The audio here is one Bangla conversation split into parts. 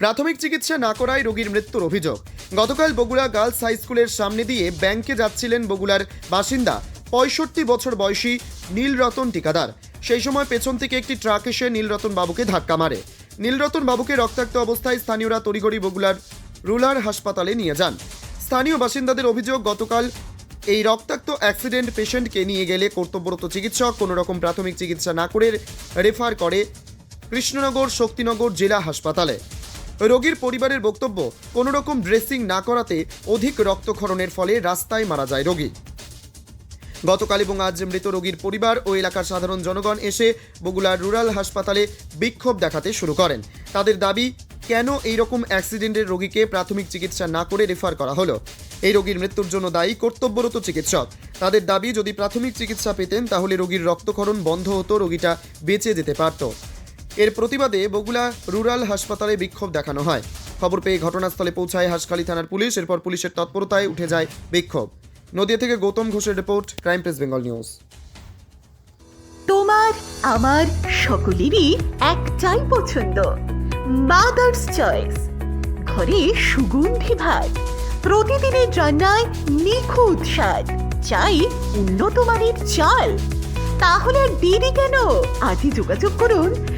প্রাথমিক চিকিৎসা না করায় রোগীর মৃত্যুর অভিযোগ। গতকাল বগুড়া গার্লস হাই স্কুলের সামনে দিয়ে ব্যাংকে যাচ্ছিলেন বগুড়ার বাসিন্দা, পঁয়ষট্টি বছর বয়সী নীলরতন টিকাদার সেই সময় পেছন থেকে একটি ট্রাক এসে নীলরতন বাবুকে ধাক্কা মারে। নীলরতন বাবুকে রক্তাক্ত অবস্থায় স্থানীয়রা তড়িঘড়ি বগুড়ার রুলার হাসপাতালে নিয়ে যান। স্থানীয় বাসিন্দাদের অভিযোগ, গতকাল এই রক্তাক্ত অ্যাক্সিডেন্ট পেশেন্টকে নিয়ে গেলে কর্তব্যরত চিকিৎসক কোনো রকম প্রাথমিক চিকিৎসা না করে রেফার করে কৃষ্ণনগর, শক্তিনগর জেলা হাসপাতালে। রোগীর পরিবারের বক্তব্য কোনো রকম ড্রেসিং না করাতে অধিক রক্তক্ষরণের ফলে রাস্তায় মারা যায় রোগী। গতকাল এবং আজ মৃত রোগীর পরিবার ও এলাকার সাধারণ জনগণ এসে বগুলার রুরাল হাসপাতালে বিক্ষোভ দেখাতে শুরু করেন। তাদের দাবি, কেন এই রকম অ্যাক্সিডেন্টের রোগীকে প্রাথমিক চিকিৎসা না করে রেফার করা হলো? এই রোগীর মৃত্যুর জন্য দায়ী কর্তব্যরত চিকিৎসক। তাদের দাবি, যদি প্রাথমিক চিকিৎসা পেতেন তাহলে রোগীর রক্তক্ষরণ বন্ধ হতো, রোগীটা বেঁচে যেতে পারত। এর প্রতিবাদে বগুড়া রুরাল হাসপাতালে বিক্ষোভ দেখানো হয়। খবর পেয়ে ঘটনাস্থলে পৌঁছায় হাসখালী থানার পুলিশ, এরপর পুলিশের তৎপরতায় উঠে যায় বিক্ষোভ। নদিয়া থেকে গৌতম ঘোষের report, crime press Bengal news. তোমার, আমার সকলেরই একটাই পছন্দ মাদার্স চয়েস ঘরে সুগন্ধি ভাত, প্রতিদিনের রান্নায় নিখুঁত স্বাদ, চাই উন্নত মানের চাল। তাহলে আর দেরি কেন? আজই যোগাযোগ করুন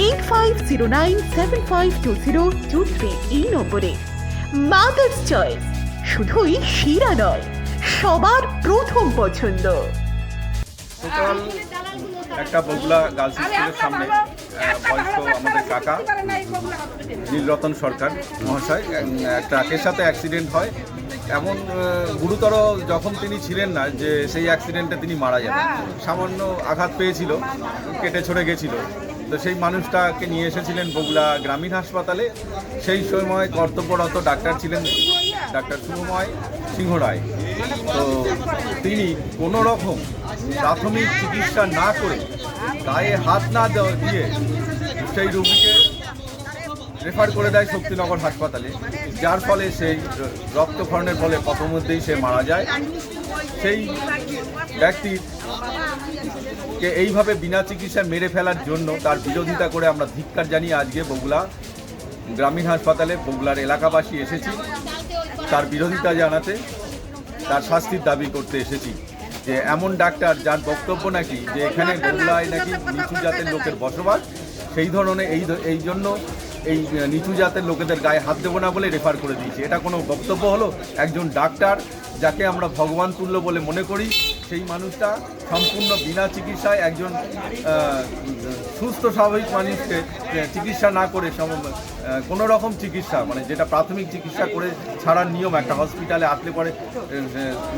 Eight five zero nine seven five two zero two three এই নম্বরে। মাদার্স চয়েস শুধুই সেরা নয় সবার প্রথম পছন্দ। টোটাল একটা বগুলা গার্লস স্কুলের সামনে বয়স্ক আমাদের কাকা নীলরতন সরকার মহাশয় ট্রাকের সাথে অ্যাক্সিডেন্ট হয়। এমন গুরুতর যখন তিনি ছিলেন না যে সেই অ্যাক্সিডেন্টে তিনি মারা যান সামান্য আঘাত পেয়েছিল কেটে ছড়ে গেছিল। তো সেই মানুষটাকে নিয়ে এসেছিলেন বগুলা গ্রামীণ হাসপাতালে। সেই সময় কর্তব্যরত ডাক্তার ছিলেন ডাক্তার শুভময় সিংহ রায়। তো তিনি কোনো রকম প্রাথমিক চিকিৎসা না করে গায়ে হাত না দিয়ে সেই রোগীকে রেফার করে দেয় শক্তিনগর হাসপাতালে, যার ফলে সেই রক্তক্ষরণের ফলে প্রথমধ্যেই সে মারা যায়। সেই ব্যক্তির কে এইভাবে বিনা চিকিৎসায় মেরে ফেলার জন্য তার বিরোধিতা করে আমরা ধিক্কার জানিয়ে আজকে বগুলা গ্রামীণ হাসপাতালে বগুলার এলাকাবাসী এসেছি। তার বিরোধিতা জানাতে, তার শাস্তির দাবি করতে এসেছি যে এমন ডাক্তার যার বক্তব্য নাকি যে এখানে বগুলায় নাকি নিচু জাতের লোকের বসবাস, সেই ধরনের এই এই জন্য এই নিচু জাতের লোকেদের গায়ে হাত দেবো না বলে রেফার করে দিয়েছি। এটা কোনো বক্তব্য হলো? একজন ডাক্তার যাকে আমরা ভগবান তুল্য বলে মনে করি সেই মানুষটা সম্পূর্ণ বিনা চিকিৎসায় একজন সুস্থ, স্বাভাবিক মানুষকে চিকিৎসা না করে কোনো রকম চিকিৎসা মানে যেটা প্রাথমিক চিকিৎসা করে ছাড়ার নিয়ম, একটা হসপিটালে আসলে পরে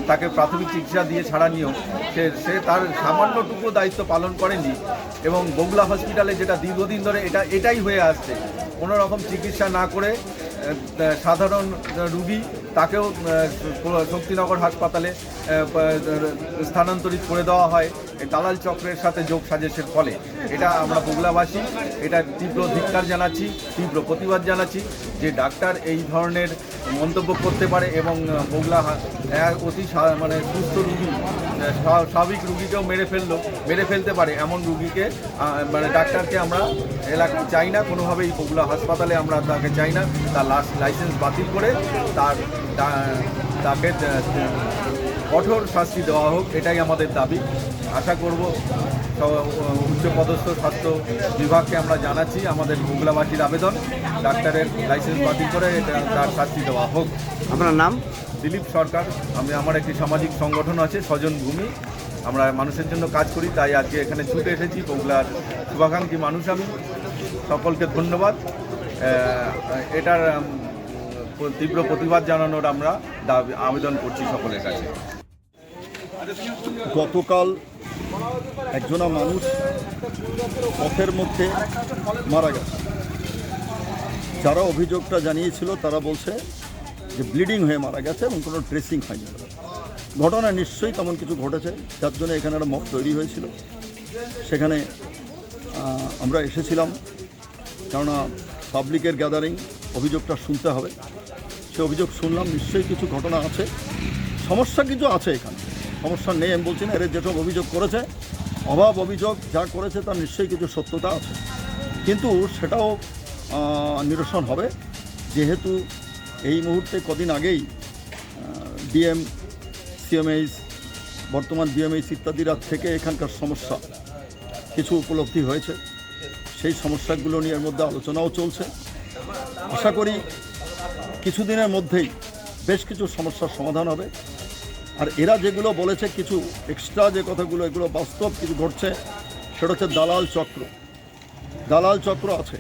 তাকে প্রাথমিক চিকিৎসা দিয়ে ছাড়ার নিয়ম, সে সে তার সামান্যটুকু দায়িত্ব পালন করেনি এবং বগুলা হসপিটালে যেটা দীর্ঘদিন ধরে এটা, এটাই হয়ে আসছে। কোনো রকম চিকিৎসা না করে সাধারণ রুগী তাকেও শক্তিনগর হাসপাতালে স্থানান্তরিত করে দেওয়া হয়। দালাল চক্রের সাথে যোগ সাজেশের ফলে। এটা আমরা বগুলাবাসী এটা তীব্র ধিক্কার জানাচ্ছি, তীব্র প্রতিবাদ জানাচ্ছি যে ডাক্তার এই ধরনের মন্তব্য করতে পারে এবং বগুলা অতি সা- মানে সুস্থ রুগী স্বা- স্বাভাবিক রুগীকেও মেরে ফেলল, মেরে ফেলতে পারে এমন রুগীকে মানে ডাক্তারকে আমরা এলাকায় চাই না। কোনোভাবেই বগুলা হাসপাতালে আমরা তাকে চাই না। তার লাইসেন্স বাতিল করে তার তাকে কঠোর শাস্তি দেওয়া হোক এটাই আমাদের দাবি। আশা করব উচ্চপদস্থ স্বাস্থ্য বিভাগকে আমরা জানাচ্ছি আমাদের বগুলাবাসীর আবেদন। ডাক্তারের লাইসেন্স বাতিল করে এটা তার শাস্তি দেওয়া হোক। আপনার নাম? দিলীপ সরকার। আমি আমার একটি সামাজিক সংগঠন আছে স্বজন ভূমি। আমরা মানুষের জন্য কাজ করি তাই আজকে এখানে ছুটে এসেছি। বগুলার শুভাকাঙ্ক্ষী মানুষ আমি। সকলকে ধন্যবাদ। এটার তীব্র প্রতিবাদ জানানোর আমরা আবেদন করছি সকলের কাছে। গতকাল একজনা মানুষ পথের মধ্যে মারা গেছে। যারা অভিযোগটা জানিয়েছিল, তারা বলছে যে ব্লিডিং হয়ে মারা গেছে এবং কোনো ড্রেসিং হয়নি। ঘটনা নিশ্চয়ই তেমন কিছু ঘটেছে, যার জন্য এখানে একটা মত তৈরি হয়েছিল। সেখানে আমরা এসেছিলাম, কেননা পাবলিকের গ্যাদারিং অভিযোগটা শুনতে হবে। সে অভিযোগ শুনলাম, নিশ্চয়ই কিছু ঘটনা আছে। সমস্যা কিছু আছে এখানে। সমস্যা নেই, আমি বলছি না এর যেসব অভিযোগ করেছে, অভাব অভিযোগ যা করেছে, তার নিশ্চয়ই কিছু সত্যতা আছে। কিন্তু সেটাও নিরসন হবে। যেহেতু এই মুহূর্তে কদিন আগেই ডিএম, সিএমএইচ, বর্তমান ডিএমএইচ ইত্যাদিরা থেকে এখানকার সমস্যা কিছু উপলব্ধি হয়েছে। সেই সমস্যাগুলো নিয়ে এর মধ্যে আলোচনাও চলছে। আশা করি কিছুদিনের মধ্যেই বেশ কিছু সমস্যার সমাধান হবে। আর এরা যেগুলো বলেছে, কিছু এক্সট্রা যে কথাগুলো, এগুলো বাস্তব কিছু ঘটছে, সেটা হচ্ছে দালাল চক্র। দালাল চক্র আছে।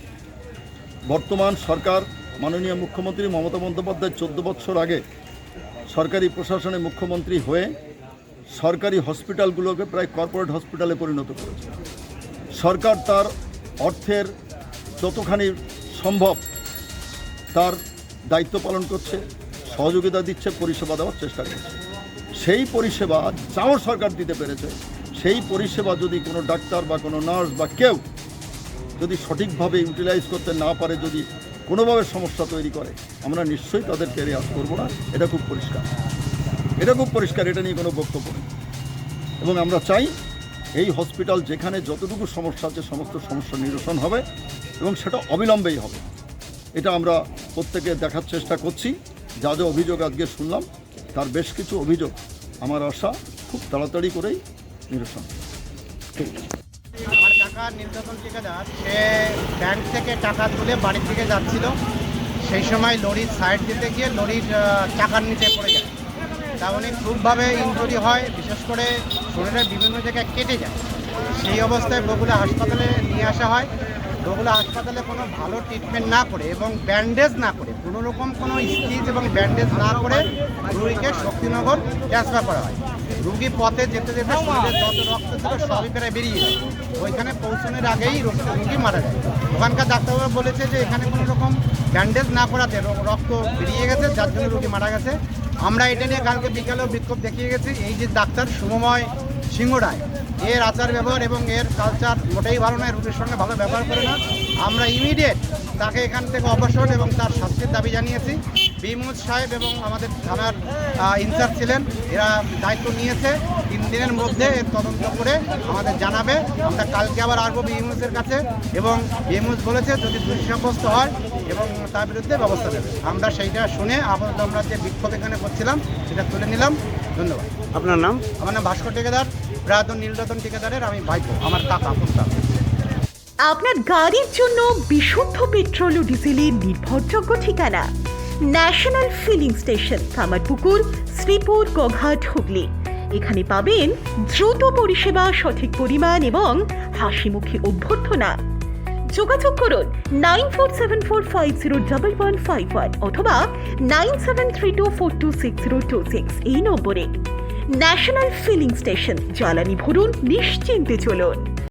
বর্তমান সরকার, মাননীয় মুখ্যমন্ত্রী মমতা বন্দ্যোপাধ্যায় চোদ্দ বছর আগে সরকারি প্রশাসনে মুখ্যমন্ত্রী হয়ে সরকারি হসপিটালগুলোকে প্রায় কর্পোরেট হসপিটালে পরিণত করেছে। সরকার তার অর্থের যতখানি সম্ভব তার দায়িত্ব পালন করছে, সহযোগিতা দিচ্ছে, পরিষেবা দেওয়ার চেষ্টা করছে। সেই পরিষেবা যাও সরকার দিতে পেরেছে। সেই পরিষেবা যদি কোনো ডাক্তার বা কোনো নার্স বা কেউ যদি সঠিকভাবে ইউটিলাইজ করতে না পারে, যদি কোনোভাবে সমস্যা তৈরি করে, আমরা নিশ্চয়ই তাদেরকে রেয়াজ করব না। এটা খুব পরিষ্কার। এটা খুব পরিষ্কার, এটা নিয়ে কোনো বক্তব্য নেই। এবং আমরা চাই এই হসপিটাল যেখানে যতটুকু সমস্যা আছে, সমস্ত সমস্যা নিরসন হবে এবং সেটা অবিলম্বেই হবে। এটা আমরা প্রত্যেকে দেখার চেষ্টা করছি। যা যা অভিযোগ আজকে শুনলাম, তার বেশ কিছু অভিযোগ আমার আশা খুব তাড়াতাড়ি করেই নিরসন। ঠিক আমার নির্যাতন ঠিকাদার, সে ব্যাংক থেকে টাকা তুলে বাড়ির দিকে যাচ্ছিল। সেই সময় লরির সাইড দিতে গিয়ে লরির চাকার নিচে পড়ে যায়। তা উনি খুবভাবে ইনজুরি হয়, বিশেষ করে শরীরের বিভিন্ন জায়গায় কেটে যায়। সেই অবস্থায় বগুড়া হাসপাতালে নিয়ে আসা হয়। বগুড়া হাসপাতালে কোনো ভালো ট্রিটমেন্ট না করে এবং ব্যান্ডেজ না করে, কোনো রকম কোনো স্টিচ এবং ব্যান্ডেজ না করে রুগীকে শক্তিনগর ট্রান্সফার করা হয়। রুগী পথে যেতে যেতে শরীরে যত রক্ত ছিল সবই প্রায় বেরিয়ে যায়। ওইখানে পৌঁছানোর আগেই রোগ- মারা যায়। ওখানকার ডাক্তারবাবু বলেছে যে এখানে কোনো রকম ব্যান্ডেজ না করাতে রক্ত বেরিয়ে গেছে, যার জন্য রুগী মারা গেছে। আমরা এটা নিয়ে কালকে বিকালেও বিক্ষোভ দেখিয়ে গেছি। এই যে ডাক্তার শুভময় সিংহ রায় এর আচার ব্যবহার এবং এর কালচার মোটেই ভালো নয় রুগীর সঙ্গে ভালো ব্যবহার করে না। আমরা ইমিডিয়েট তাকে এখান থেকে অবসর এবং তার শাস্তির দাবি জানিয়েছি। বিমুদ সাহেব এবং আমাদের থানার ইনচার্জ ছিলেন এরা দায়িত্ব নিয়েছে। তিন দিনের মধ্যে এর তদন্ত করে আমাদের জানাবে। আমরা কালকে আবার আসব বিএমএসের কাছে এবং বিএমএস বলেছে যদি দোষী সাব্যস্ত হয় এবং তার বিরুদ্ধে ব্যবস্থা নেবে। আমরা সেইটা শুনে আপাতত আমরা যে বিক্ষোভ এখানে করছিলাম সেটা তুলে নিলাম। ধন্যবাদ। আপনার নাম? আমার নাম ভাস্কর ঠিকাদার প্রায়তন নীলরতন ঠিকাদারের, আমি ভাইপো আমার কাকা পুস্তাব আপনার গাড়ির জন্য বিশুদ্ধ পেট্রোল ও ডিজেলের নির্ভরযোগ্য ঠিকানা। National filling station, Kamarpukur, Sripur Goghat Hooghly এখানে পাবেন দ্রুত পরিষেবা, সঠিক পরিমাণ এবং হাসিমুখী অভ্যর্থনা। যোগাযোগ করুন nine four seven four five zero double one five one অথবা nine seven three two four two six zero two six এই নম্বরে। National filling station. জ্বালানি ভরুন নিশ্চিন্তে চলুন।